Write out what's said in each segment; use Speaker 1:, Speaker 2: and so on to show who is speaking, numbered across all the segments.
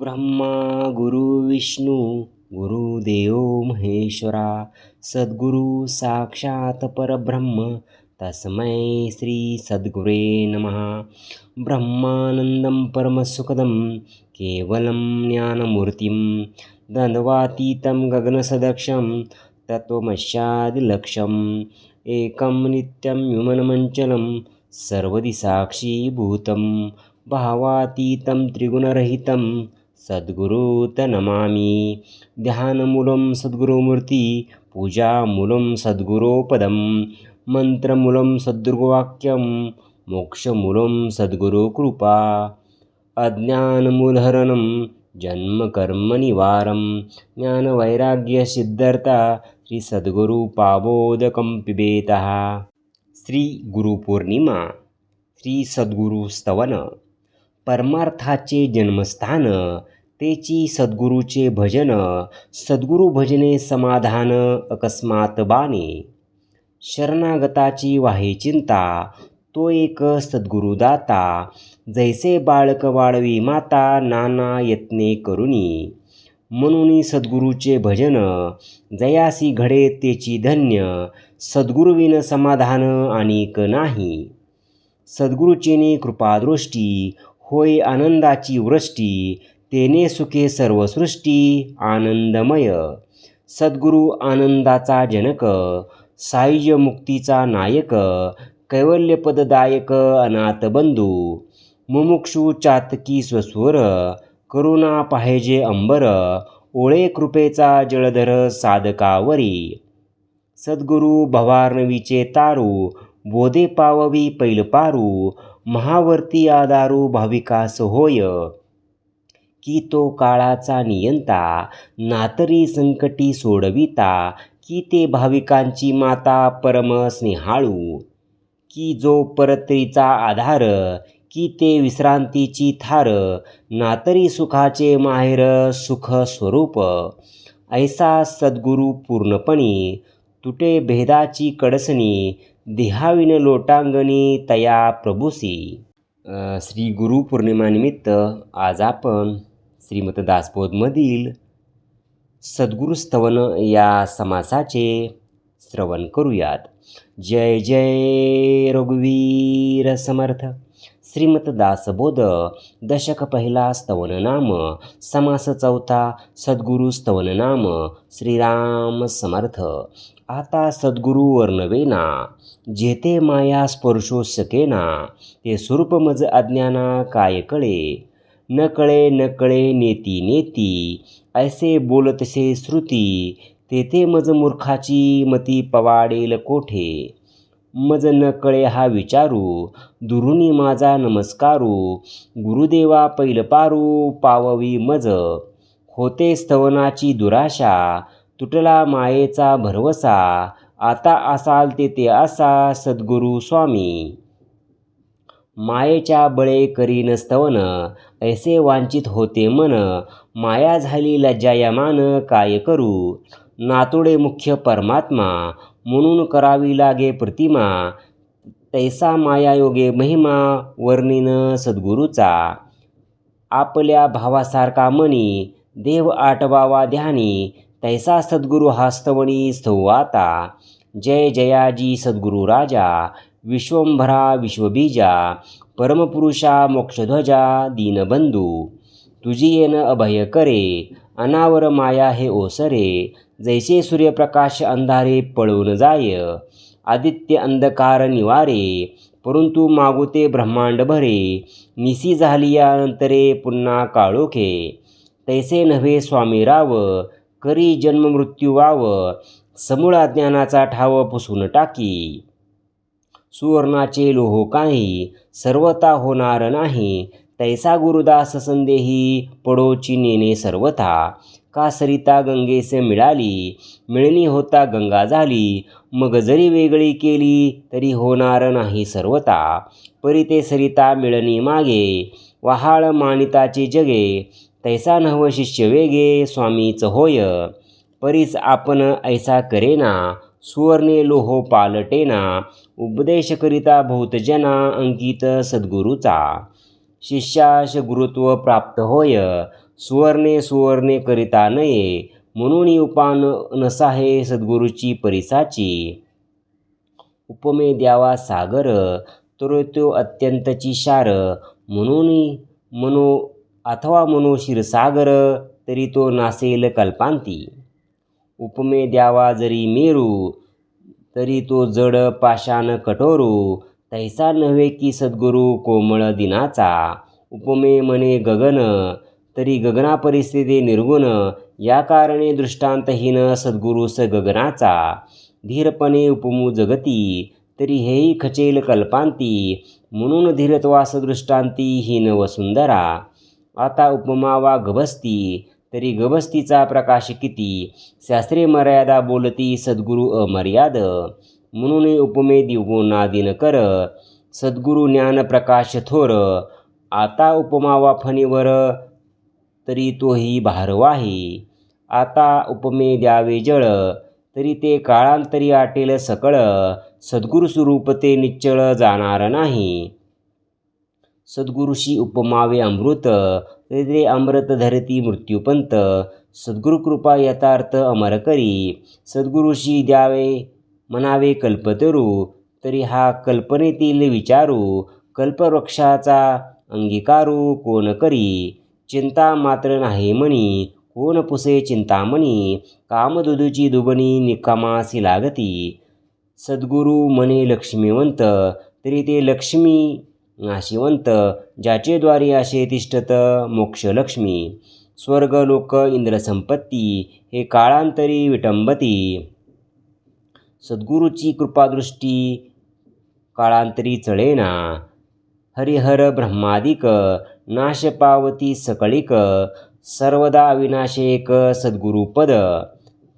Speaker 1: ब्रह्मा गुरु विष्णू गुरुदेव महेश्वरा सद्गुरु साक्षात परब्रह्म तस्मै श्री सद्गुरे नमः। ब्रह्मानन्दं परमसुखदं केवलं ज्ञानमूर्तिं द्वन्द्वातीतं गगनसदक्षं तत्त्वमस्यादिलक्ष्यम् एकं नित्यं युमनमञ्चलं सर्वदि साक्षीभूतं भावातीतं त्रिगुणरहितं सद्गुरुत नमामि ध्यानमूलं सद्गुरुमूर्ती पूजामूलं सद्गुरोपदं मन्त्रमूलं सद्गुरुवाक्यं मोक्षमूलं सद्गुरुकृपा। अज्ञानमूलहरणं जन्मकर्मनिवारं ज्ञानवैराग्यसिद्धर्ता श्रीसद्गुरुपाबोदकं पिबेतः श्रीगुरुपूर्णिमा श्रीसद्गुरुस्तवन श्री परमार्थाचे जन्मस्थान तेची सद्गुरूचे भजन सद्गुरू भजने समाधान अकस्मात बाणे शरणागताची वाहे चिंता तो एक सद्गुरुदाता जैसे बाळक वाळवी माता नाना यत्ने करुणी म्हणून सद्गुरूचे भजन जयासी घडे तेची धन्य सद्गुरुविन समाधान आणिक नाही. सद्गुरुचेने कृपादृष्टी होय आनंदाची वृष्टी तेने सुखे सर्वसृष्टी आनंदमय. सद्गुरु आनंदाचा जनक सायुज्य मुक्तीचा नायक कैवल्यपददायक अनाथबंधू मुमुक्षू मुमुक्षु चातकी स्वस्वर करुणा पाहिजे अंबर ओळे कृपेचा जळधर साधकावरी. सद्गुरु भवार्णवीचे तारू बोधे पाववी पैलपारू महावर्ती आदारू भाविकास होय. की तो काळाचा नियंता नातरी संकटी सोडविता की ते भाविकांची माता परम स्नेहाळू की जो परत्रीचा आधार की ते विश्रांतीची थार नातरी सुखाचे माहेर सुख स्वरूप ऐसा सद्गुरू पूर्णपणी तुटे भेदाची कडसणी देहाविन लोटांगणी तया प्रभुसी. श्री गुरुपौर्णिमानिमित्त आज आपण श्रीमत दासबोधमधील सद्गुरुस्तवन या समासाचे श्रवण करूयात. जय जय रघुवीर समर्थ. श्रीमत दासबोध दशक पहिला स्तवन नाम समास चौथा सद्गुरु स्तवन नाम श्रीराम समर्थ। आता सद्गुरु वर्णवेना जेते माया स्पर्शो सकेना ते स्वरूप मज अज्ञाना काय कळे? न कळे न कळे नेती नेती ऐसे बोलतसे श्रुती तेथे मज मूर्खाची मती पवाडेल कोठे? मज न कळे हा विचारू दुरुनी माझा नमस्कारू गुरुदेवा पैलपारू पाववी मज. होते स्तवनाची दुराशा तुटला मायेचा भरवसा आता असाल तेथे असा सद्गुरु स्वामी. मायेच्या बळे करीन स्तवन ऐसे वांचित होते मन माया झाली लज्जायमान काय करू? नातोडे मुख्य परमात्मा म्हणून करावी लागे प्रतिमा. तैसा मायायोगे महिमा वर्णिन सद्गुरूचा. आपल्या भावासारखा मनी देव आटवावा ध्यानी. तैसा सद्गुरु हास्तवणी स्तवाता जय जयाजी सद्गुरु राजा विश्वंभरा विश्वबीजा परमपुरुषा मोक्षध्वजा दीनबंधू. तुझी येन अभय करे अनावर माया हे ओसरे जैसे सूर्यप्रकाश अंधारे पळून जाय. आदित्य अंधकार निवारे परंतु मागुते ब्रह्मांड भरे. निसी झाली यानंतरे पुन्हा काळोखे. तैसे नव्हे स्वामी राव करी जन्ममृत्यू वाव. समूळ ज्ञानाचा ठाव पुसून टाकी. सुवर्णाचे लोहो काही सर्वता होणार नाही. तैसा गुरुदास संदेही पडोची नेने सर्वथा. का सरिता गंगेसे मिळाली मिळणी होता गंगा झाली. मग जरी वेगळी केली तरी होणार नाही सर्वता परी ते सरिता मिळणी मागे वहाळ मानिताचे जगे. तैसा नव शिष्य वेगे स्वामीच होय. परीच आपण ऐसा करेना सुवर्णे लोहो पालटेना. उपदेश करिता बहुतजना अंकित सद्गुरूचा. शिष्याश गुरुत्व प्राप्त होय. सुवर्णे सुवर्णे करिता नये म्हणून उपान नसाहे सद्गुरूची परिसाची. उपमे द्यावा सागर तर तो अत्यंतची शार म्हणून मनो अथवा मनो क्षीरसागर तरी तो नासेल कल्पांती. उपमे द्यावा जरी मेरू तरी तो जड पाषाण कठोरू तैसा नव्हे की सद्गुरू कोमळ दिनाचा. उपमे म्हणे गगन तरी गगना परिस्थिती निर्गुण या कारणे दृष्टांतहीन सद्गुरूस गगनाचा. धीरपणे उपमू जगती तरी हेही खचेल कल्पांती म्हणून धीरत्वास दृष्टांती हीन वसुंधरा. आता उपमा वा गभस्ती तरी गभस्तीचा प्रकाश किती? शास्त्रीय मर्यादा बोलती सद्गुरू अमर्याद. म्हणून उपमे दिवगुणा कर सद्गुरू ज्ञान प्रकाश थोर आता उपमा वा फणीवर तरी तोही भारवाही आता उपमे द्यावे जळ तरी ते काळांतरी आटेल सकळ सद्गुरु स्वरूप ते निश्चळ जाणार नाही. सद्गुरुशी उपमावे अमृत तरी ते अमृत धरती मृत्यूपंत सद्गुरू कृपा यथार्थ अमर करी. सद्गुरुशी द्यावे म्हणावे कल्पतरू तरी हा कल्पनेतील विचारू कल्पवृक्षाचा अंगीकारू कोण करी? चिंता मात्र नाही म्हणी कोण पुसे चिंतामणी? कामधुदूची दुबणी निकामासी लागती. सद्गुरू म्हणे लक्ष्मीवंत तरी ते लक्ष्मी नाशिवंत ज्याचेद्वारे असे तिष्ठत मोक्षलक्ष्मी. स्वर्ग लोक इंद्रसंपत्ती हे काळांतरी विटंबती. सद्गुरूची कृपादृष्टी काळांतरी चळेना. हरिहर ब्रह्मादिक नाश पावती सकळिक सर्वदा अविनाशेक सद्गुरुपद.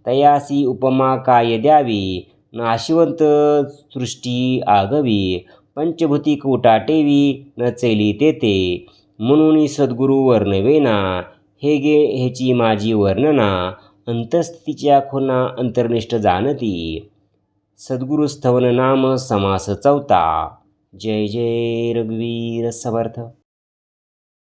Speaker 1: तयासी उपमा काय द्यावी? नाशिवंत सृष्टी आगवी. पंचभूतिक उटाटेवी न चैली तेते म्हणून सद्गुरू वर्णवेना. हे गे ह्याची माझी वर्णना. अंतस्थितीच्या खुना अंतर्निष्ठ जाणती. सद्गुरुस्थवन नाम समास चौथा। जय जय रघुवीर समर्थ।